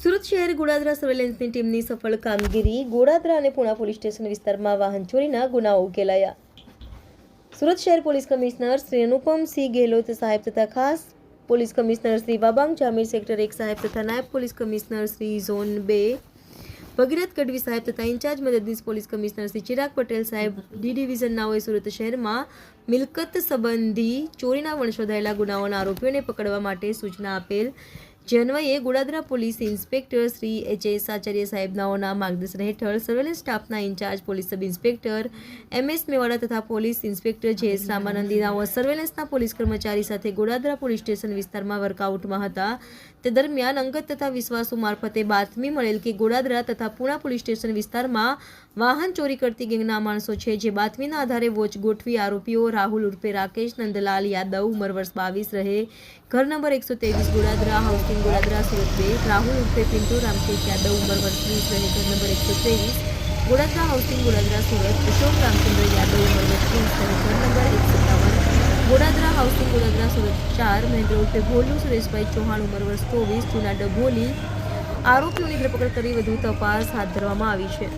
સુરત શહેર ગોડાદરા સર્વેલન્સની ટીમની સફળ કામગીરી ગોડાદરા અને પુણા પોલીસ સ્ટેશન વિસ્તારમાં વાહન ચોરીના ગુનાઓ ઉકેલાયા. સુરત શહેર પોલીસ કમિશનર શ્રી અનુપમસિંહ ગેહલોત સાહેબ તથા ખાસ police commissioner Shri Vabang Zamir, sector એક સાહેબ તથા નાયબ પોલીસ કમિશનર શ્રી ઝોન બે, ભગીરથ ગઢવી સાહેબ તથા ઇન્ચાર્જ મદદનીશ પોલીસ કમિશનર શ્રી ચિરાગ પટેલ સાહેબ ડી ડિવિઝનનાઓએ સુરત શહેરમાં મિલકત સંબંધી ચોરીના વણશોધાયેલા ગુનાઓના આરોપીઓને પકડવા માટે સૂચના આપેલ જે Godadara police inspector Shri H S Acharya સાહેબનાઓના માર્ગદર્શન હેઠળ સર્વેલન્સ સ્ટાફના in charge police sub inspector M S Mewada તથા પોલીસ ઇન્સ્પેક્ટર જે એસ રામાનંદીનાઓ સર્વેલન્સના પોલીસ કર્મચારી સાથે ગોડાદરા પોલીસ સ્ટેશન વિસ્તારમાં વર્કઆઉટમાં હતા. તે દરમિયાન અંગત તથા વિશ્વાસુ મારફતે બાતમી મળેલ કે ગોડાદરા તથા પુણા પોલીસ સ્ટેશન વિસ્તારમાં વાહન ચોરી કરતી ગેંગના માણસો છે જે બાતમીના આધારે વોચ ગોઠવી આરોપીઓ રાહુલ ઉર્ફે રાકેશ, નંદલાલ યાદવ ઉંમર વર્ષ બાવીસ રહે. ઘર નંબર એકસો તેવીસ ગોડાદરા હાઉસિંગ ગોડાદરા સુરત બે રાહુલ ઉર્ફે પિન્ટુ રામકેશ યાદવ, ઉંમર વર્ષ વીસ રહે ઘર નંબર એકસો ત્રેવીસ. ગોડાદરા હાઉસિંગ ગોડાદરા સુરત, અશોક, રામચંદ્ર યાદવ, ઉંમર વર્ષ ત્રીસ રહે ઘર નંબર એક સત્તાવન ગોડાદરા હાઉસિંગ ગોડાદરા સુરત ચાર, મહેન્દ્ર ઉર્ફે ભોલુ, સુરેશભાઈ ચૌહાણ, ઉંમર વર્ષ ચોવીસ જૂના ડભોલી આરોપીઓની ધરપકડ કરી વધુ તપાસ હાથ ધરવામાં આવી છે.